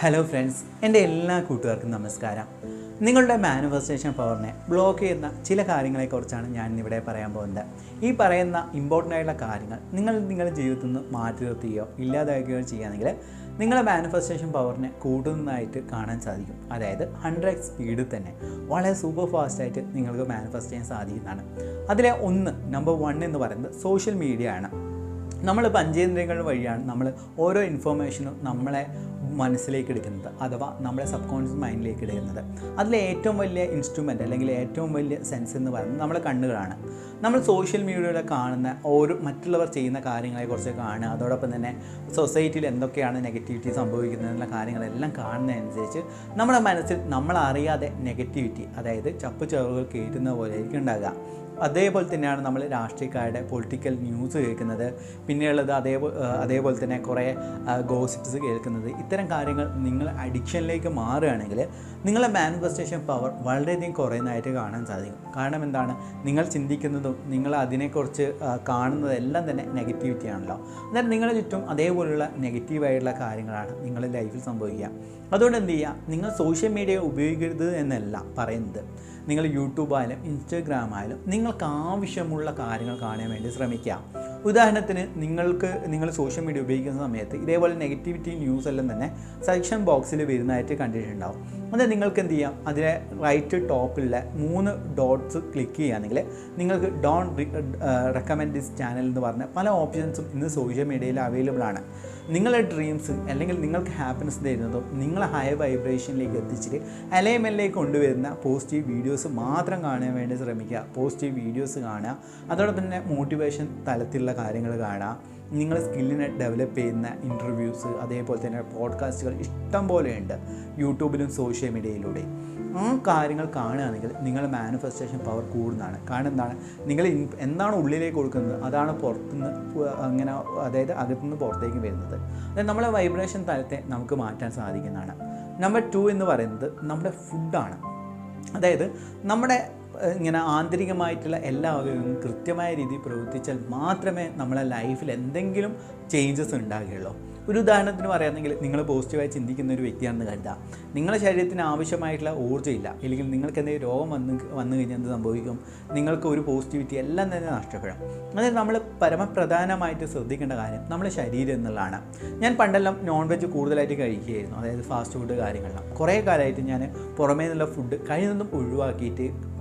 Hello friends എന്റെ എല്ലാ കൂട്ടുകാർക്കും നമസ്കാരം. നിങ്ങളുടെ മാനിഫെസ്റ്റേഷൻ പവറിനെ ബ്ലോക്ക് ചെയ്യുന്ന ചില കാര്യങ്ങളെക്കുറിച്ചാണ് ഞാൻ ഇവിടെ പറയാൻ പോകുന്നത്. ഈ പറയുന്ന ഇമ്പോർട്ടന്റ് ആയിട്ടുള്ള കാര്യങ്ങൾ നിങ്ങൾ നിങ്ങളുടെ ജീവിതത്തിൽ നിന്ന് മാറ്റി നിർത്തുകയോ ഇല്ലാതാക്കുകയോ ചെയ്യുകയാണെങ്കിൽ നിങ്ങളുടെ മാനിഫെസ്റ്റേഷൻ പവറിനെ കൂടുന്നതായിട്ട് കാണാൻ സാധിക്കും. അതായത് ഹൺഡ്രഡ് സ്പീഡിൽ തന്നെ വളരെ സൂപ്പർ ഫാസ്റ്റായിട്ട് നിങ്ങൾക്ക് മാനിഫെസ്റ്റ് ചെയ്യാൻ സാധിക്കുന്നതാണ്. അതിലെ ഒന്ന് നമ്പർ വൺ എന്ന് പറയുന്നത് സോഷ്യൽ മീഡിയ ആണ്. നമ്മൾ പഞ്ചേന്ദ്രിയങ്ങൾ വഴിയാണ് നമ്മൾ ഓരോ ഇൻഫോർമേഷനും നമ്മളെ മനസ്സിലേക്ക് എടുക്കുന്നത് അഥവാ നമ്മുടെ സബ് കോൺഷ്യസ് മൈൻഡിലേക്ക് എടുക്കുന്നത് അതിലെ ഏറ്റവും വലിയ ഇൻസ്ട്രുമെന്റ് അല്ലെങ്കിൽ ഏറ്റവും വലിയ സെൻസ് എന്ന് പറയുന്നത് നമ്മുടെ കണ്ണുകളാണ്. നമ്മൾ സോഷ്യൽ മീഡിയയിലൂടെ കാണുന്ന ഓരോ മറ്റുള്ളവർ ചെയ്യുന്ന കാര്യങ്ങളെക്കുറിച്ച് കാണുക അതോടൊപ്പം തന്നെ സൊസൈറ്റിയിൽ എന്തൊക്കെയാണ് നെഗറ്റിവിറ്റി സംഭവിക്കുന്നതിനുള്ള കാര്യങ്ങളെല്ലാം കാണുന്നതനുസരിച്ച് നമ്മുടെ മനസ്സിൽ നമ്മളറിയാതെ നെഗറ്റിവിറ്റി അതായത് ചപ്പ് ചെറുകൾ കയറ്റുന്ന പോലെ ആയിരിക്കും ഉണ്ടാകുക അതേപോലെ തന്നെയാണ് നമ്മൾ രാഷ്ട്രീയക്കാരുടെ പൊളിറ്റിക്കൽ ന്യൂസ് കേൾക്കുന്നത്. പിന്നെയുള്ളത് അതേപോലെ അതേപോലെ തന്നെ കുറേ ഗോസിപ്സ് കേൾക്കുന്നത്. ഇത്തരം കാര്യങ്ങൾ നിങ്ങൾ അഡിക്ഷനിലേക്ക് മാറുകയാണെങ്കിൽ നിങ്ങളെ മാനിഫെസ്റ്റേഷൻ പവർ വളരെയധികം കുറയുന്നതായിട്ട് കാണാൻ സാധിക്കും. കാരണം എന്താണ്? നിങ്ങൾ ചിന്തിക്കുന്നതും നിങ്ങൾ അതിനെക്കുറിച്ച് കാണുന്നതെല്ലാം തന്നെ നെഗറ്റിവിറ്റി ആണല്ലോ. അന്നേരം നിങ്ങളുടെ ചുറ്റും അതേപോലുള്ള നെഗറ്റീവായിട്ടുള്ള കാര്യങ്ങളാണ് നിങ്ങളുടെ ലൈഫിൽ സംഭവിക്കുക. അതുകൊണ്ട് എന്ത് ചെയ്യുക? നിങ്ങൾ സോഷ്യൽ മീഡിയ ഉപയോഗിക്കരുത് എന്നല്ല പറയുന്നത്. നിങ്ങൾ യൂട്യൂബ് ആയാലും ഇൻസ്റ്റഗ്രാം ആയാലും നിങ്ങൾക്ക് ആവശ്യമുള്ള കാര്യങ്ങൾ കാണാൻ വേണ്ടി ശ്രമിക്കുക ഉദാഹരണത്തിന് നിങ്ങൾക്ക് നിങ്ങൾ സോഷ്യൽ മീഡിയ ഉപയോഗിക്കുന്ന സമയത്ത് ഇതേപോലെ നെഗറ്റിവിറ്റി ന്യൂസ് എല്ലാം തന്നെ സെക്ഷൻ ബോക്സിൽ വരുന്നതായിട്ട് കണ്ടിട്ടുണ്ടാവും. അത് നിങ്ങൾക്ക് എന്ത് ചെയ്യാം അതിലെ റൈറ്റ് ടോപ്പിലുള്ള മൂന്ന് ഡോട്ട്സ് ക്ലിക്ക് ചെയ്യുകയാണെങ്കിൽ നിങ്ങൾക്ക് ഡോൺ റെക്കമെൻഡ് ദിസ് ചാനൽ എന്ന് പറഞ്ഞ പല ഓപ്ഷൻസും ഇന്ന് സോഷ്യൽ മീഡിയയിൽ അവൈലബിൾ ആണ്. നിങ്ങളുടെ ഡ്രീംസ് അല്ലെങ്കിൽ നിങ്ങൾക്ക് ഹാപ്പിനെസ് തരുന്നതും നിങ്ങളെ ഹൈ വൈബ്രേഷനിലേക്ക് എത്തിച്ചിട്ട് അലൈൻമെന്റിലേക്ക് കൊണ്ടുവരുന്ന പോസിറ്റീവ് വീഡിയോസ് മാത്രം കാണാൻ വേണ്ടി ശ്രമിക്കുക. പോസിറ്റീവ് വീഡിയോസ് കാണുക. അതോടൊപ്പം തന്നെ മോട്ടിവേഷൻ തലത്തിലുള്ള കാര്യങ്ങൾ കാണുക. നിങ്ങൾ സ്കില്ലിനെ ഡെവലപ്പ് ചെയ്യുന്ന ഇന്റർവ്യൂസ് അതേപോലെ തന്നെ പോഡ്കാസ്റ്റുകൾ ഇഷ്ടം പോലെയുണ്ട് യൂട്യൂബിലും സോഷ്യൽ മീഡിയയിലൂടെ ആ കാര്യങ്ങൾ കാണുകയാണെങ്കിൽ നിങ്ങളുടെ മാനിഫെസ്റ്റേഷൻ പവർ കൂടുന്നതാണ്. കാരണം എന്താണ്? നിങ്ങൾ എന്താണ് ഉള്ളിലേക്ക് കൊടുക്കുന്നത്? അതാണ് പുറത്തുനിന്ന് അങ്ങനെ അതായത് അകത്തുനിന്ന് പുറത്തേക്ക് വരുന്നത്. അതായത് നമ്മളെ വൈബ്രേഷൻ തലത്തെ നമുക്ക് മാറ്റാൻ സാധിക്കുന്നതാണ്. നമ്പർ ടു എന്ന് പറയുന്നത് നമ്മുടെ ഫുഡാണ് അതായത് നമ്മുടെ ഇങ്ങനെ ആന്തരികമായിട്ടുള്ള എല്ലാ അവയവങ്ങളും കൃത്യമായ രീതിയിൽ പ്രവർത്തിച്ചാൽ മാത്രമേ നമ്മളെ ലൈഫിൽ എന്തെങ്കിലും ചേഞ്ചസ് ഉണ്ടാകുകയുള്ളൂ. ഒരു ഉദാഹരണത്തിന് പറയുകയാണെങ്കിൽ നിങ്ങൾ പോസിറ്റീവായി ചിന്തിക്കുന്ന ഒരു വ്യക്തിയാണെന്ന് കരുതുക. നിങ്ങളുടെ ശരീരത്തിന് ആവശ്യമായിട്ടുള്ള ഊർജമില്ല അല്ലെങ്കിൽ നിങ്ങൾക്ക് എന്തെങ്കിലും രോഗം വന്ന് വന്നു കഴിഞ്ഞാൽ എന്ത് സംഭവിക്കും? നിങ്ങൾക്ക് ഒരു പോസിറ്റിവിറ്റി എല്ലാം തന്നെ നഷ്ടപ്പെടും. അതായത് നമ്മൾ പരമപ്രധാനമായിട്ട് ശ്രദ്ധിക്കേണ്ട കാര്യം നമ്മുടെ ശരീരം എന്നുള്ളതാണ്. ഞാൻ പണ്ടെല്ലാം നോൺ വെജ് കൂടുതലായിട്ട് കഴിക്കുകയായിരുന്നു. അതായത് ഫാസ്റ്റ് ഫുഡ് കാര്യങ്ങളെല്ലാം. കുറേ കാലമായിട്ട് ഞാൻ പുറമേ നിന്നുള്ള ഫുഡ് കഴിയുന്നതും ഒഴിവാക്കിയിട്ട്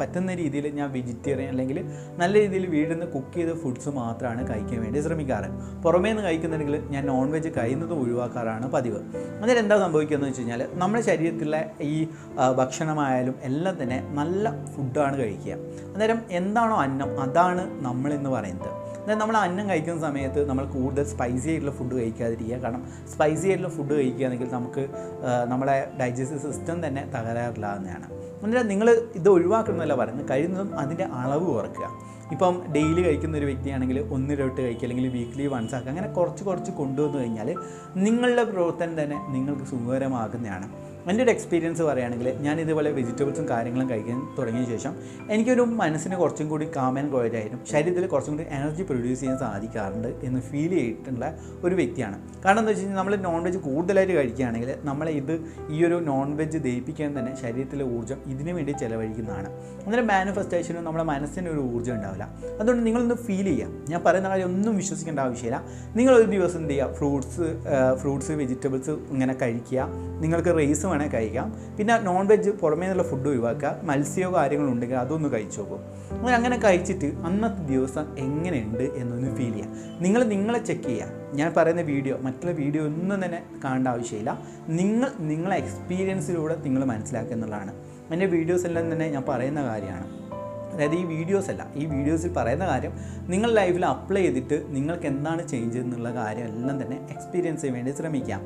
പറ്റുന്ന രീതിയിൽ ഞാൻ വെജിറ്റേറിയൻ അല്ലെങ്കിൽ നല്ല രീതിയിൽ വീട്ടിൽ നിന്ന് കുക്ക് ചെയ്ത ഫുഡ്സ് മാത്രമാണ് കഴിക്കാൻ വേണ്ടി ശ്രമിക്കാറ്. പുറമേ നിന്ന് കഴിക്കുന്നുണ്ടെങ്കിൽ ഞാൻ നോൺ വെജ് കഴിയുന്നത് ഒഴിവാക്കാറാണ് പതിവ്. അതിൽ എന്താ സംഭവിക്കുകയെന്ന് വെച്ച് കഴിഞ്ഞാൽ നമ്മുടെ ശരീരത്തിലെ ഈ ഭക്ഷണമായാലും എല്ലാം തന്നെ നല്ല ഫുഡാണ് കഴിക്കുക. അന്നേരം എന്താണോ അന്നം അതാണ് നമ്മളെന്ന് പറയുന്നത്. നമ്മൾ അന്നം കഴിക്കുന്ന സമയത്ത് നമ്മൾ കൂടുതൽ സ്പൈസി ആയിട്ടുള്ള ഫുഡ് കഴിക്കാതിരിക്കുക. കാരണം സ്പൈസി ആയിട്ടുള്ള ഫുഡ് കഴിക്കുകയാണെങ്കിൽ നമുക്ക് നമ്മളെ ഡൈജസ്റ്റീവ് സിസ്റ്റം തന്നെ തകരാറില്ലാതെയാണ് എന്നിട്ട് നിങ്ങൾ ഇത് ഒഴിവാക്കണമെന്നല്ല പറയുന്നത്. കഴിയുന്നതും അതിന്റെ അളവ് കുറയ്ക്കുക ഇപ്പം ഡെയിലി കഴിക്കുന്ന ഒരു വ്യക്തിയാണെങ്കിൽ ഒന്ന് തൊട്ട് കഴിക്കുക അല്ലെങ്കിൽ വീക്ക്ലി വൺസ് ആക്കുക അങ്ങനെ കുറച്ച് കുറച്ച് കൊണ്ടുവന്നു കഴിഞ്ഞാൽ നിങ്ങളുടെ പ്രവർത്തനം തന്നെ നിങ്ങൾക്ക് സുഖകരമാകുന്നതാണ്. എന്റെ ഒരു എക്സ്പീരിയൻസ് പറയുകയാണെങ്കിൽ ഞാൻ ഇതുപോലെ വെജിറ്റബിൾസും കാര്യങ്ങളും കഴിക്കാൻ തുടങ്ങിയ ശേഷം എനിക്കൊരു മനസ്സിന് കുറച്ചും കൂടി കാമൻ ആയിരുന്നു. ശരീരത്തിൽ കുറച്ചും കൂടി എനർജി പ്രൊഡ്യൂസ് ചെയ്യാൻ സാധിക്കാറുണ്ട് എന്ന് ഫീൽ ചെയ്തിട്ടുള്ള ഒരു വ്യക്തിയാണ്. കാരണം എന്താ വെച്ച് കഴിഞ്ഞാൽ നമ്മൾ നോൺ വെജ് കൂടുതലായിട്ട് കഴിക്കുകയാണെങ്കിൽ നമ്മളെ ഇത് ഈ ഒരു നോൺ വെജ് ദഹിപ്പിക്കാൻ തന്നെ ശരീരത്തിലെ ഊർജം ഇതിനു വേണ്ടി ചിലവഴിക്കുന്നതാണ്. അന്നേരം മാനിഫെസ്റ്റേഷനും നമ്മുടെ മനസ്സിന് ഒരു ഊർജം ഉണ്ടാവില്ല. അതുകൊണ്ട് നിങ്ങളൊന്ന് ഫീൽ ചെയ്യുക. ഞാൻ പറയുന്ന കാര്യം ഒന്നും വിശ്വസിക്കേണ്ട ആവശ്യമില്ല. നിങ്ങളൊരു ദിവസം എന്ത് ചെയ്യുക? ഫ്രൂട്ട്സ് ഫ്രൂട്ട്സ് വെജിറ്റബിൾസ് ഇങ്ങനെ കഴിക്കുക. നിങ്ങൾക്ക് റൈസ് വേണേൽ കഴിക്കാം. പിന്നെ നോൺ വെജ് പുറമേ നിന്നുള്ള ഫുഡ് ഒഴിവാക്കുക. മത്സ്യമോ കാര്യങ്ങളോ ഉണ്ടെങ്കിൽ അതൊന്ന് കഴിച്ചു നോക്കും. അങ്ങനെ അങ്ങനെ കഴിച്ചിട്ട് അന്നത്തെ ദിവസം എങ്ങനെയുണ്ട് എന്നൊന്ന് ഫീൽ ചെയ്യുക നിങ്ങൾ നിങ്ങളെ ചെക്ക് ചെയ്യുക. ഞാൻ പറയുന്ന വീഡിയോ മറ്റുള്ള വീഡിയോ ഒന്നും തന്നെ കാണേണ്ട ആവശ്യമില്ല. നിങ്ങൾ നിങ്ങളെ എക്സ്പീരിയൻസിലൂടെ നിങ്ങൾ മനസ്സിലാക്കുക എന്നുള്ളതാണ്. എന്റെ വീഡിയോസ് എല്ലാം തന്നെ ഞാൻ പറയുന്ന കാര്യമാണ്. അതായത് ഈ വീഡിയോസ് അല്ല ഈ വീഡിയോസിൽ പറയുന്ന കാര്യം നിങ്ങൾ ലൈഫിൽ അപ്ലൈ ചെയ്തിട്ട് നിങ്ങൾക്ക് എന്താണ് ചേഞ്ച് എന്നുള്ള കാര്യം എല്ലാം തന്നെ എക്സ്പീരിയൻസ് ചെയ്യാൻ വേണ്ടി ശ്രമിക്കാം.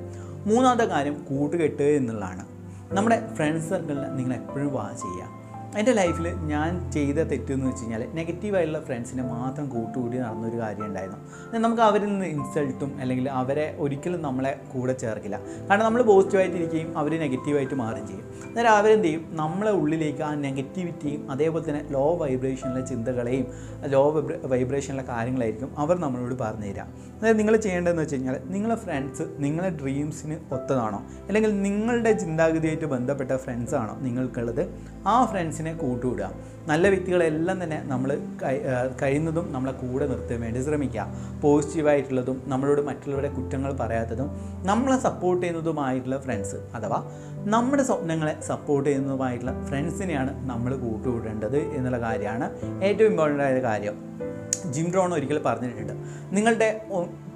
മൂന്നാമത്തെ കാര്യം കൂട്ടുകെട്ട് എന്നുള്ളതാണ്. നമ്മുടെ ഫ്രണ്ട്സ് സർക്കിളിൽ നിങ്ങൾ എപ്പോഴും വാച്ച് ചെയ്യുക. എന്റെ ലൈഫിൽ ഞാൻ ചെയ്ത തെറ്റെന്ന് വെച്ച് കഴിഞ്ഞാൽ നെഗറ്റീവായിട്ടുള്ള ഫ്രണ്ട്സിനെ മാത്രം കൂട്ടുകൂടി നടന്നൊരു കാര്യം ഉണ്ടായിരുന്നു നമുക്ക് അവരിൽ നിന്ന് ഇൻസൾട്ടും അല്ലെങ്കിൽ അവരെ ഒരിക്കലും നമ്മളെ കൂടെ ചേർക്കില്ല. കാരണം നമ്മൾ പോസിറ്റീവായിട്ടിരിക്കുകയും അവർ നെഗറ്റീവായിട്ട് മാറുകയും ചെയ്യും. അന്നേരം അവരെന്ത് ചെയ്യും? നമ്മളെ ഉള്ളിലേക്ക് ആ നെഗറ്റിവിറ്റിയും അതേപോലെ തന്നെ ലോ വൈബ്രേഷനിലെ ചിന്തകളെയും ലോ വൈബ്രേഷനിലെ കാര്യങ്ങളായിരിക്കും അവർ നമ്മളോട് പറഞ്ഞു തരിക. അതായത് നിങ്ങൾ ചെയ്യേണ്ടതെന്ന് വെച്ച് കഴിഞ്ഞാൽ നിങ്ങളെ ഫ്രണ്ട്സ് നിങ്ങളെ ഡ്രീംസിന് ഒത്തതാണോ? അല്ലെങ്കിൽ നിങ്ങളുടെ ചിന്താഗതിയായിട്ട് ബന്ധപ്പെട്ട ഫ്രണ്ട്സാണോ നിങ്ങൾക്കുള്ളത്? ആ ഫ്രണ്ട്സിനെ കൂട്ടുവിടുക. നല്ല വ്യക്തികളെല്ലാം തന്നെ നമ്മൾ കഴി- കഴിയുന്നതും നമ്മളെ കൂടെ നിർത്താൻ വേണ്ടി ശ്രമിക്കുക. പോസിറ്റീവായിട്ടുള്ളതും നമ്മളോട് മറ്റുള്ളവരുടെ കുറ്റങ്ങൾ പറയാത്തതും നമ്മളെ സപ്പോർട്ട് ചെയ്യുന്നതുമായിട്ടുള്ള ഫ്രണ്ട്സ് അഥവാ നമ്മുടെ സ്വപ്നങ്ങളെ സപ്പോർട്ട് ചെയ്യുന്നതുമായിട്ടുള്ള ഫ്രണ്ട്സിനെയാണ് നമ്മൾ കൂട്ടുകൂടേണ്ടത് എന്നുള്ള കാര്യമാണ് ഏറ്റവും ഇമ്പോർട്ടന്റ് ആയ കാര്യം. ജിം റോൺ ഒരിക്കൽ പറഞ്ഞിട്ടുണ്ട്. നിങ്ങളുടെ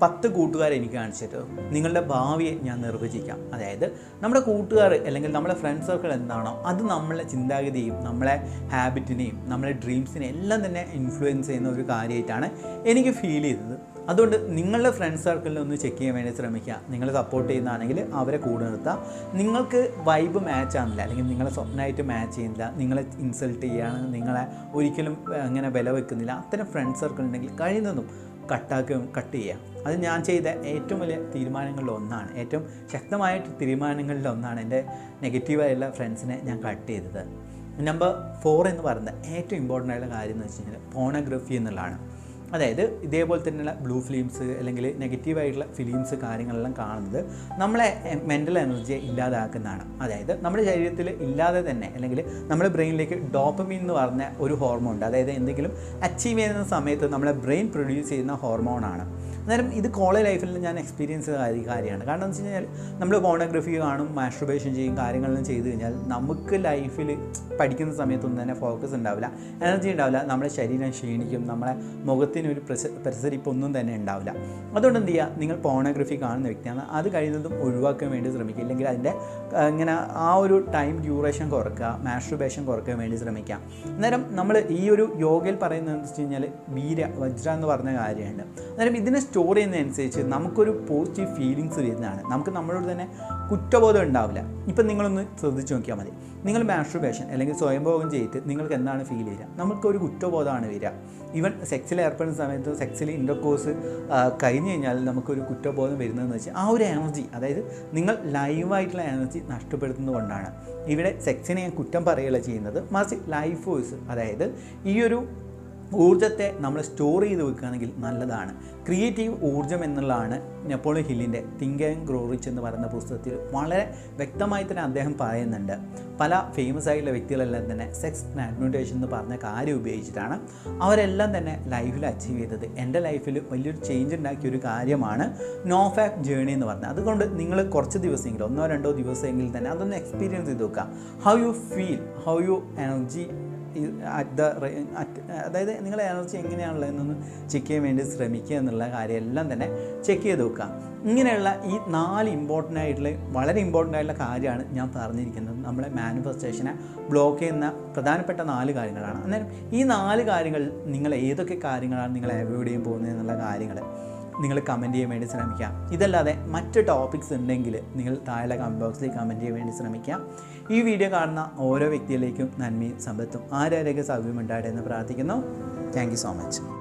പത്ത് കൂട്ടുകാരെ എനിക്ക് കാണിച്ചിട്ട് നിങ്ങളുടെ ഭാവിയെ ഞാൻ നിർവചിക്കാം. അതായത് നമ്മുടെ കൂട്ടുകാർ അല്ലെങ്കിൽ നമ്മുടെ ഫ്രണ്ട് സർക്കിൾ എന്താണോ അത് നമ്മളെ ചിന്താഗതിയും നമ്മളെ ഹാബിറ്റിനെയും നമ്മളെ ഡ്രീംസിനെയും എല്ലാം തന്നെ ഇൻഫ്ലുവൻസ് ചെയ്യുന്ന ഒരു കാര്യമായിട്ടാണ് എനിക്ക് ഫീൽ ചെയ്തത്. അതുകൊണ്ട് നിങ്ങളുടെ ഫ്രണ്ട് സർക്കിളിൽ ഒന്ന് ചെക്ക് ചെയ്യാൻ വേണ്ടി ശ്രമിക്കുക. നിങ്ങൾ സപ്പോർട്ട് ചെയ്യുന്നതാണെങ്കിൽ അവരെ കൂടെ നിർത്തുക നിങ്ങൾക്ക് വൈബ് മാച്ച് ആകുന്നില്ല അല്ലെങ്കിൽ നിങ്ങളെ സ്വപ്നമായിട്ട് മാച്ച് ചെയ്യുന്നില്ല. നിങ്ങളെ ഇൻസൾട്ട് ചെയ്യുകയാണ് നിങ്ങളെ ഒരിക്കലും അങ്ങനെ വില വെക്കുന്നില്ല. അത്തരം ഫ്രണ്ട് സർക്കിൾ ഉണ്ടെങ്കിൽ കഴിയുന്നതും കട്ടാക്കുകയും കട്ട് ചെയ്യുക. അത് ഞാൻ ചെയ്ത ഏറ്റവും വലിയ തീരുമാനങ്ങളിൽ ഒന്നാണ്. ഏറ്റവും ശക്തമായ തീരുമാനങ്ങളിൽ ഒന്നാണ് എന്റെ നെഗറ്റീവായുള്ള ഫ്രണ്ട്സിനെ ഞാൻ കട്ട് ചെയ്തത്. നമ്പർ ഫോർ എന്ന് പറയുന്നത് ഏറ്റവും ഇമ്പോർട്ടന്റ് ആയിട്ടുള്ള കാര്യം എന്ന് വെച്ച് കഴിഞ്ഞാൽ ഫോണോഗ്രഫി എന്നുള്ളതാണ്. അതായത് ഇതേപോലെ തന്നെയുള്ള ബ്ലൂ ഫിലിംസ് അല്ലെങ്കിൽ നെഗറ്റീവായിട്ടുള്ള ഫിലിംസ് കാര്യങ്ങളെല്ലാം കാണുന്നത് നമ്മളെ മെന്റൽ എനർജിയെ ഇല്ലാതാക്കുന്നതാണ്. അതായത് നമ്മുടെ ശരീരത്തിൽ ഇല്ലാതെ തന്നെ അല്ലെങ്കിൽ നമ്മുടെ ബ്രെയിനിലേക്ക് ഡോപ്പമീൻ എന്ന് പറഞ്ഞ ഒരു ഹോർമോൺ ഉണ്ട്. അതായത് എന്തെങ്കിലും അച്ചീവ് ചെയ്യുന്ന സമയത്ത് നമ്മുടെ ബ്രെയിൻ പ്രൊഡ്യൂസ് ചെയ്യുന്ന ഹോർമോണാണ് അന്നേരം ഇത് കോളേജ് ലൈഫിൽ ഞാൻ എക്സ്പീരിയൻസ് ചെയ്ത കാര്യമാണ്. കാരണം എന്ന് വെച്ച് കഴിഞ്ഞാൽ നമ്മൾ ഫോണോഗ്രഫി കാണും മാസ്ട്രബേഷൻ ചെയ്യും കാര്യങ്ങളെല്ലാം ചെയ്തു കഴിഞ്ഞാൽ നമുക്ക് ലൈഫിൽ പഠിക്കുന്ന സമയത്തൊന്നും തന്നെ ഫോക്കസ് ഉണ്ടാവില്ല. എനർജി ഉണ്ടാവില്ല. നമ്മുടെ ശരീരം ക്ഷീണിക്കും. നമ്മുടെ മുഖത്തിന് ഒരു പ്രസ പ്രസരിപ്പൊന്നും തന്നെ ഉണ്ടാവില്ല. അതുകൊണ്ട് എന്ത് ചെയ്യുക? നിങ്ങൾ പോണോഗ്രഫി കാണുന്ന വ്യക്തിയാണ്. അത് കഴിയുന്നതും ഒഴിവാക്കാൻ വേണ്ടി ശ്രമിക്കുക. ഇല്ലെങ്കിൽ അതിന്റെ ഇങ്ങനെ ആ ഒരു ടൈം ഡ്യൂറേഷൻ കുറക്കുക മാസ്ട്രബേഷൻ കുറയ്ക്കാൻ വേണ്ടി ശ്രമിക്കുക. അന്നേരം നമ്മൾ ഈ ഒരു യോഗയിൽ പറയുന്നത് വെച്ച് കഴിഞ്ഞാൽ വീര വജ്ര എന്ന് പറഞ്ഞ കാര്യമുണ്ട്. അന്നേരം ഇതിനെ സ്റ്റോർ ചെയ്യുന്നതനുസരിച്ച് നമുക്കൊരു പോസിറ്റീവ് ഫീലിങ്സ് വരുന്നതാണ്. നമുക്ക് നമ്മളോട് തന്നെ കുറ്റബോധം ഉണ്ടാവില്ല. ഇപ്പം നിങ്ങളൊന്ന് ശ്രദ്ധിച്ച് നോക്കിയാൽ മതി. നിങ്ങൾ മാസ്ട്രുബേഷൻ അല്ലെങ്കിൽ സ്വയംഭോഗം ചെയ്തിട്ട് നിങ്ങൾക്ക് എന്താണ് ഫീൽ ചെയ്യുക? നമുക്കൊരു കുറ്റബോധമാണ് വരിക. ഈവൻ സെക്സിൽ ഏർപ്പെടുന്ന സമയത്ത് സെക്സിൽ ഇന്റർകോഴ്സ് കഴിഞ്ഞ് കഴിഞ്ഞാൽ നമുക്കൊരു കുറ്റബോധം വരുന്നതെന്ന് വെച്ചാൽ ആ ഒരു എനർജി അതായത് നിങ്ങൾ ലൈവായിട്ടുള്ള എനർജി നഷ്ടപ്പെടുത്തുന്നതുകൊണ്ടാണ്. ഇവിടെ സെക്സിനെ ഞാൻ കുറ്റം പറയുകയല്ല ചെയ്യുന്നത്. മറിച്ച് ലൈഫ് ഫോഴ്സ് അതായത് ഈ ഒരു ഊർജത്തെ നമ്മൾ സ്റ്റോർ ചെയ്ത് വെക്കുകയാണെങ്കിൽ നല്ലതാണ്. ക്രിയേറ്റീവ് ഊർജം എന്നുള്ളതാണ് നെപ്പോളിയൻ ഹില്ലിന്റെ തിങ്ക് ആൻഡ് ഗ്രോ റിച്ച് എന്ന് പറയുന്ന പുസ്തകത്തിൽ വളരെ വ്യക്തമായി തന്നെ അദ്ദേഹം പറയുന്നുണ്ട്. പല ഫേമസ് ആയിട്ടുള്ള വ്യക്തികളെല്ലാം തന്നെ സെക്സ് ട്രാൻസ്മ്യൂട്ടേഷൻ എന്ന് പറഞ്ഞ കാര്യം ഉപയോഗിച്ചിട്ടാണ് അവരെല്ലാം തന്നെ ലൈഫിൽ അച്ചീവ് ചെയ്തത്. എന്റെ ലൈഫിൽ വലിയൊരു ചേഞ്ച് ഉണ്ടാക്കിയ ഒരു കാര്യമാണ് നോ ഫാക്ട് ജേണി എന്ന് പറഞ്ഞത്. അതുകൊണ്ട് നിങ്ങൾ കുറച്ച് ദിവസമെങ്കിലും ഒന്നോ രണ്ടോ ദിവസമെങ്കിലും തന്നെ അതൊന്ന് എക്സ്പീരിയൻസ് ചെയ്ത് നോക്കുക. How you feel how you energy at the അതായത് നിങ്ങളുടെ എനർജി എങ്ങനെയാണുള്ളതെന്നൊന്ന് ചെക്ക് ചെയ്യാൻ വേണ്ടി ശ്രമിക്കുക എന്നുള്ള കാര്യമെല്ലാം തന്നെ ചെക്ക് ചെയ്ത് നോക്കുക. ഇങ്ങനെയുള്ള ഈ നാല് ഇമ്പോർട്ടന്റ് ആയിട്ടുള്ള വളരെ ഇമ്പോർട്ടന്റ് ആയിട്ടുള്ള കാര്യമാണ് ഞാൻ പറഞ്ഞിരിക്കുന്നത്. നമ്മളെ മാനിഫെസ്റ്റേഷനെ ബ്ലോക്ക് ചെയ്യുന്ന പ്രധാനപ്പെട്ട നാല് കാര്യങ്ങളാണ്. അന്നേരം ഈ നാല് കാര്യങ്ങൾ നിങ്ങൾ ഏതൊക്കെ കാര്യങ്ങളാണ് നിങ്ങൾ അവോയ്ഡ് ചെയ്യാൻ പോകുന്നത് എന്നുള്ള കാര്യങ്ങൾ. നിങ്ങൾ കമന്റ് ചെയ്യാൻ വേണ്ടി ശ്രമിക്കുക. ഇതല്ലാതെ മറ്റ് ടോപ്പിക്സ് ഉണ്ടെങ്കിൽ നിങ്ങൾ താഴെ കമന്റ് ബോക്സിൽ കമന്റ് ചെയ്യാൻ വേണ്ടി ശ്രമിക്കുക. ഈ വീഡിയോ കാണുന്ന ഓരോ വ്യക്തിയിലേക്കും നന്മയും സമ്പത്തും ആരോഗ്യ സൗകര്യം ഉണ്ടാകട്ടെ എന്ന് പ്രാർത്ഥിക്കുന്നു. Thank so much